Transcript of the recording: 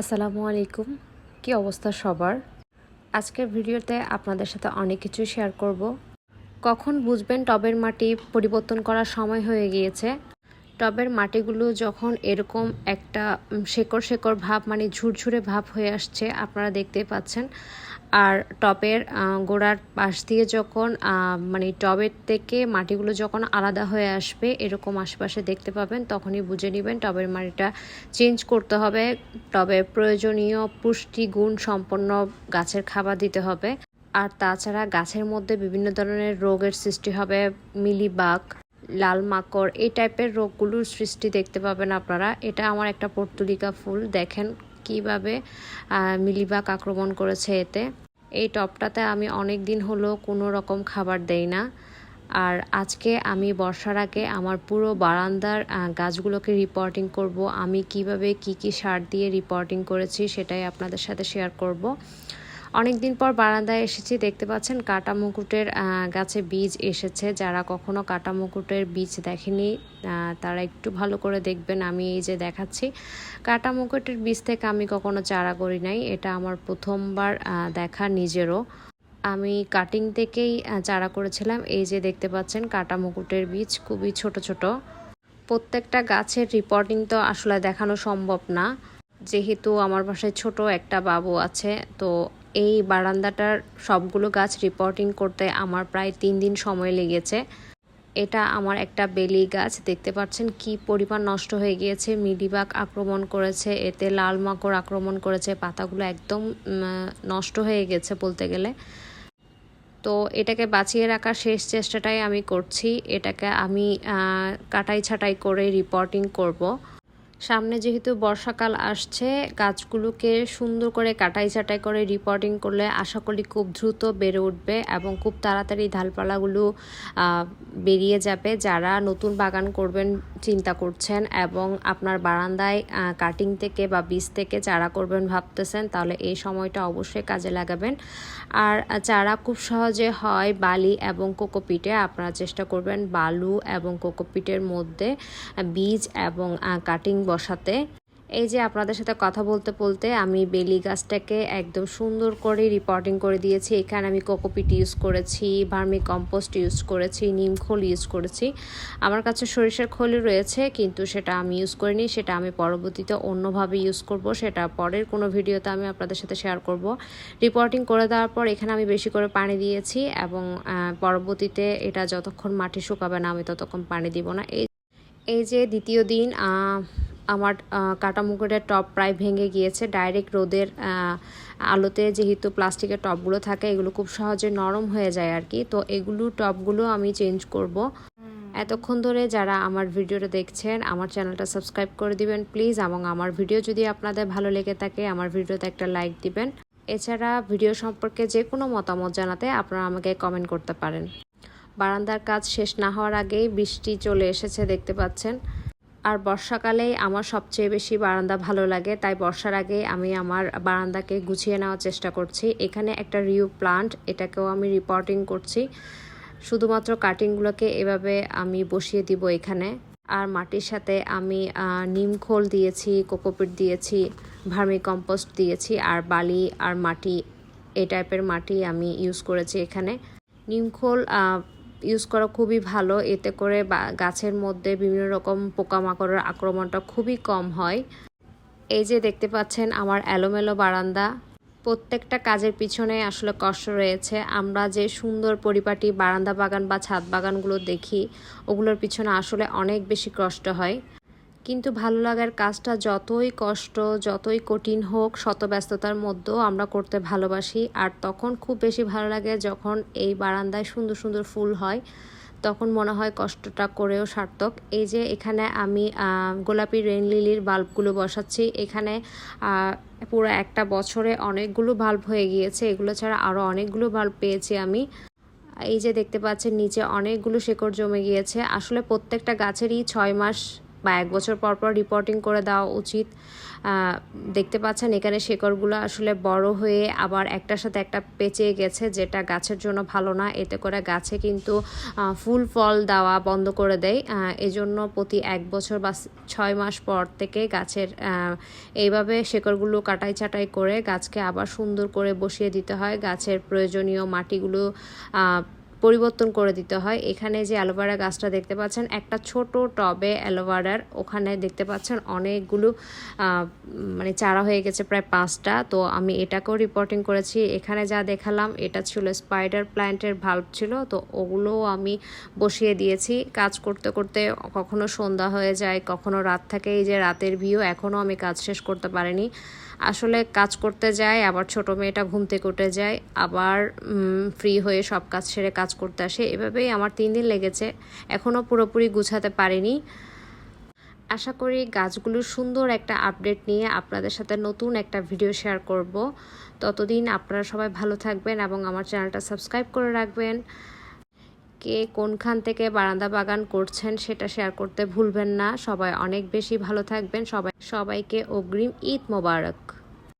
আসসালামু আলাইকুম। কি অবস্থা সবার? আজকের ভিডিওতে আপনাদের সাথে অনেক কিছু শেয়ার করব। কখন বুঝবেন টবের মাটি পরিবর্তন করার সময় হয়ে গিয়েছে? টবের মাটিগুলো যখন এরকম একটা শেকড় শেকড় ভাব মানে ঝুরঝুরে ভাব হয়ে আসছে আপনারা দেখতে পাচ্ছেন। আর আহ, গোড়ার পাশ দিয়ে যখন মানে টবের থেকে মাটিগুলো যখন আলাদা হয়ে আসবে এরকম আশেপাশে দেখতে পাবেন তখনই বুঝে নেবেন টবের মাটিটা চেঞ্জ করতে হবে। টবে প্রয়োজনীয় পুষ্টিগুণ সম্পন্ন গাছের খাবার দিতে হবে। আর তাছাড়া গাছের মধ্যে বিভিন্ন ধরনের রোগের সৃষ্টি হবে মিলিবাগ। লাল মাকড়, এই টাইপের রোগগুলোর সৃষ্টি দেখতে পাবেন আপনারা। এটা আমার একটা পর্তুলিকা ফুল। দেখেন কীভাবে মিলিবাগ আক্রমণ করেছে এতে। এই টবটাতে আমি অনেক দিন হলো কোনো রকম খাবার দেই না। আর আজকে আমি বর্ষার আগে আমার পুরো বারান্দার গাছগুলোকে রিপোর্টিং করব। আমি কীভাবে কি কি সার দিয়ে রিপোর্টিং করেছি সেটাই আপনাদের সাথে শেয়ার করব। অনেক দিন পর বারান্দায় এসেছি, দেখতে পাচ্ছেন কাটা মুকুটের গাছে বীজ এসেছে। যারা কখনো কাটা মুকুটের বীজ দেখেনি তারা একটু ভালো করে দেখবেন। আমি এই যে দেখাচ্ছি কাটা মুকুটের বীজ থেকে আমি কখনো চারা করি নাই। এটা আমার প্রথমবার দেখা নিজেরও। আমি কাটিং থেকেই চারা করেছিলাম। এই যে দেখতে পাচ্ছেন কাটা মুকুটের বীজ খুবই ছোট ছোট। প্রত্যেকটা গাছের রিপোর্টিং তো আসলে দেখানো সম্ভব না। যেহেতু আমার বাসায় ছোট একটা বাবু আছে, তো এই বারান্দাটার সবগুলো গাছ রিপোর্টিং করতে আমার প্রায় তিন দিন সময় লেগেছে। এটা আমার একটা বেলি গাছ। দেখতে পাচ্ছেন কি পরিমাণ নষ্ট হয়ে গিয়েছে। মিলিবাগ আক্রমণ করেছে, এতে লাল মাকড় আক্রমণ করেছে, পাতাগুলো একদম নষ্ট হয়ে গেছে বলতে গেলে। তো এটাকে বাঁচিয়ে রাখার শেষ চেষ্টাটাই আমি করছি। এটাকে আমি কাটাই ছাটাই করে রিপোর্টিং করব। সামনে যেহেতু বর্ষাকাল আসছে, গাছগুলোকে সুন্দর করে কাটাই ছাটাই করে রিপোর্টিং করলে আশা করি খুব দ্রুত বেড়ে উঠবে এবং খুব তাড়াতাড়ি ঢালপালাগুলো বেরিয়ে যাবে। যারা নতুন বাগান করবেন চিন্তা করছেন এবং আপনার বারান্দায় কাটিং থেকে বা বীজ থেকে চারা করবেন ভাবতেছেন, তাহলে এই সময়টা অবশ্যই কাজে লাগাবেন। আর চারা খুব সহজে হয় বালি এবং কোকোপিটে, আপনারা চেষ্টা করবেন বালু এবং কোকোপিটের মধ্যে বীজ এবং কাটিং বসাতে। এই যে আপনাদের সাথে কথা বলতে বলতে আমি বেলি গাছটাকে একদম সুন্দর করে রিপোর্টিং করে দিয়েছি। এখানে আমি কোকোপিট ইউজ করেছি, ভার্মি কম্পোস্ট ইউজ করেছি, নিম খোল ইউজ করেছি। আমার কাছে সরিষার খোলই রয়েছে, কিন্তু সেটা আমি ইউজ করিনি, সেটা আমি পরবর্তীতে অন্যভাবে ইউজ করব, সেটা পরের কোনো ভিডিওতে আমি আপনাদের সাথে শেয়ার করব। রিপোর্টিং করে দেওয়ার পর এখানে আমি বেশি করে পানি দিয়েছি এবং পরবর্তীতে এটা যতক্ষণ মাটি শুকাবে না আমি ততক্ষণ পানি দিব না। এই এই যে দ্বিতীয় দিন আমার কাটা মুকুটের টপ প্রায় ভেঙে গিয়েছে। ডাইরেক্ট রোদের আলোতে যেহেতু প্লাস্টিকের টপগুলো থাকে, এগুলো খুব সহজে নরম হয়ে যায় আর কি। তো এগুলো, টপগুলো আমি চেঞ্জ করব। এতক্ষণ ধরে যারা আমার ভিডিওটা দেখছেন, আমার চ্যানেলটা সাবস্ক্রাইব করে দিবেন প্লিজ। এবং আমার ভিডিও যদি আপনাদের ভালো লেগে থাকে, আমার ভিডিওতে একটা লাইক দিবেন। এছাড়া ভিডিও সম্পর্কে যে কোনো মতামত জানাতে আপনারা আমাকে কমেন্ট করতে পারেন। বারান্দার কাজ শেষ না হওয়ার আগেই বৃষ্টি চলে এসেছে, দেখতে পাচ্ছেন। আর বর্ষাকালেই আমার সবচেয়ে বেশি বারান্দা ভালো লাগে। তাই বর্ষার আগে আমি আমার বারান্দাকে গুছিয়ে নেওয়ার চেষ্টা করছি। এখানে একটা রিউ প্লান্ট, এটাকেও আমি রিপোর্টিং করছি। শুধুমাত্র কাটিংগুলোকে এভাবে আমি বসিয়ে দিব এখানে। আর মাটির সাথে আমি নিম খোল দিয়েছি কোকোপিট দিয়েছি ভার্মি কম্পোস্ট দিয়েছি, আর বালি আর মাটি এই টাইপের মাটি আমি ইউজ করেছি এখানে। নিমখোল ইউজ করা খুবই ভালো। এতে করে গাছের মধ্যে বিভিন্ন রকম পোকামাকড়ের আক্রমণটা খুবই কম হয়। এই যে দেখতে পাচ্ছেন আমার এলোমেলো বারান্দা। প্রত্যেকটা কাজের পিছনে আসলে কষ্ট রয়েছে। আমরা যে সুন্দর পরিপাটি বারান্দা বাগান বা ছাদ বাগানগুলো দেখি, ওগুলোর পিছনে আসলে অনেক বেশি কষ্ট হয়। কিন্তু ভালো লাগার কাজটা যতই কষ্ট, যতই কঠিন হোক, শত ব্যস্ততার মধ্যেও আমরা করতে ভালোবাসি। আর তখন খুব বেশি ভালো লাগে যখন এই বারান্দায় সুন্দর সুন্দর ফুল হয়। তখন মনে হয় কষ্টটা করেও সার্থক। এই যে এখানে আমি গোলাপি রেন লিলির বাল্বগুলো বসাচ্ছি। এখানে পুরো একটা বছরে অনেকগুলো বাল্ব হয়ে গিয়েছে। এগুলো ছাড়া আরও অনেকগুলো বাল্ব পেয়েছি আমি। এই যে দেখতে পাচ্ছেন, নিচে অনেকগুলো শেকড় জমে গিয়েছে। আসলে প্রত্যেকটা গাছেরই ছয় মাস বা এক বছর পর পর রিপোর্টিং করে দেওয়া উচিত। দেখতে পাচ্ছেন এখানে শেকড়গুলো আসলে বড় হয়ে আবার একটার সাথে একটা পেঁচে গেছে, যেটা গাছের জন্য ভালো না। এতে করে গাছে কিন্তু ফুল ফল দেওয়া বন্ধ করে দেয়। এজন্য প্রতি এক বছর বা ছয় মাস পর থেকে গাছের এইভাবে শেকড়গুলো কাটাই ছাটাই করে গাছকে আবার সুন্দর করে বসিয়ে দিতে হয়। গাছের প্রয়োজনীয় মাটিগুলো পরিবর্তন করে দিতে হয়। এখানে যে অ্যালোভেরা গাছটা দেখতে পাচ্ছেন, একটা ছোট টবে অ্যালোভেরার ওখানে দেখতে পাচ্ছেন অনেকগুলো মানে চারা হয়ে গেছে প্রায় পাঁচটা। তো আমি এটাকেও রিপোর্টিং করেছি। এখানে যা দেখালাম, এটা ছিল স্পাইডার প্ল্যান্টের ভাল্ব ছিল। তো ওগুলোও আমি বসিয়ে দিয়েছি। কাজ করতে করতে কখনো সন্ধ্যা হয়ে যায়, কখনো রাত থাকে। এই যে রাতের ভিউ এখনও আমি কাজ শেষ করতে পারিনি। আসলে কাজ করতে যাই আবার ছোট মেয়েটা ঘুম থেকে উঠে যায়। আবার ফ্রি হয়ে সব কাজ সেরে কাজ করতে আসে। এভাবেই আমার তিন দিন লেগেছে। এখনও পুরোপুরি গুছাতে পারিনি। আশা করি গাছগুলোর সুন্দর একটা আপডেট নিয়ে আপনাদের সাথে নতুন একটা ভিডিও শেয়ার করব। ততদিন আপনারা সবাই ভালো থাকবেন এবং আমার চ্যানেলটা সাবস্ক্রাইব করে রাখবেন। কে কোনখান থেকে বারান্দা বাগান করছেন সেটা শেয়ার করতে ভুলবেন না। সবাই অনেক বেশি ভালো থাকবেন। সবাই সবাইকে অগ্রিম ঈদ মোবারক।